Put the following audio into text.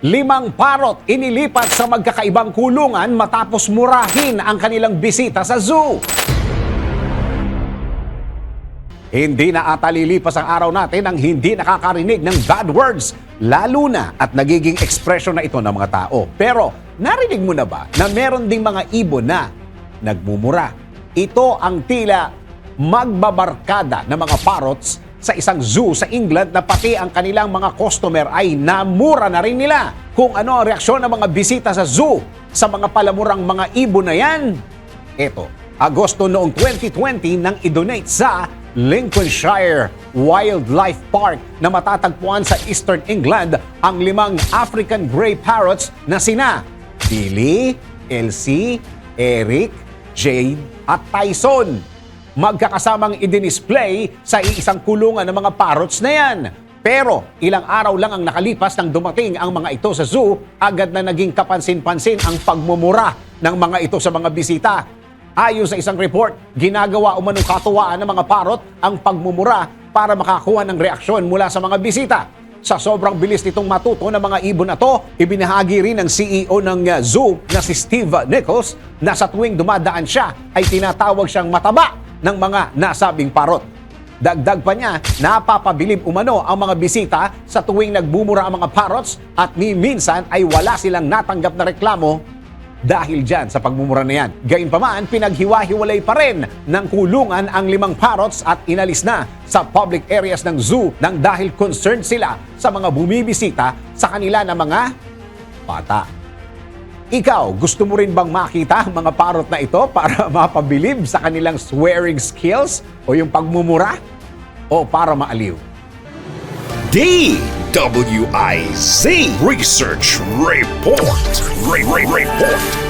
Limang parot inilipat sa magkakaibang kulungan matapos murahin ang kanilang bisita sa zoo. Hindi na ata lilipas ang araw natin ang hindi nakakarinig ng bad words, lalo na at nagiging ekspresyon na ito ng mga tao. Pero narinig mo na ba na meron ding mga ibon na nagmumura? Ito ang tila magbabarkada ng mga parrots sa isang zoo sa England na pati ang kanilang mga customer ay namura na rin nila. Kung ano ang reaksyon ng mga bisita sa zoo sa mga palamurang mga ibon na yan, ito, Agosto noong 2020 nang idonate sa Lincolnshire Wildlife Park na matatagpuan sa Eastern England ang limang African Grey Parrots na sina Billy, Elsie, Eric, Jade at Tyson. Magkakasamang idinisplay sa iisang kulungan ng mga parrots na yan. Pero ilang araw lang ang nakalipas nang dumating ang mga ito sa zoo, agad na naging kapansin-pansin ang pagmumura ng mga ito sa mga bisita. Ayon sa isang report, ginagawa umanong katuwaan ng mga parot ang pagmumura para makakuha ng reaksyon mula sa mga bisita. Sa sobrang bilis nitong matuto ng mga ibon na to, ibinahagi rin ng CEO ng uh, zoo na si Steve Nichols na sa tuwing dumadaan siya ay tinatawag siyang mataba ng mga nasabing parot. Dagdag pa niya, napapabilib umano ang mga bisita sa tuwing nagbumura ang mga parrots at ni minsan ay wala silang natanggap na reklamo dahil dyan sa pagmumura na yan. Gayunpaman, pinaghiwa-hiwalay pa rin ng kulungan ang limang parrots at inalis na sa public areas ng zoo nang dahil concerned sila sa mga bumibisita sa kanila na mga bata. Ikaw, gusto mo rin bang makita ang mga parot na ito para mapabilib sa kanilang swearing skills o yung pagmumura? O para maaliw? DWIZ Research Report. Re- Re- Report.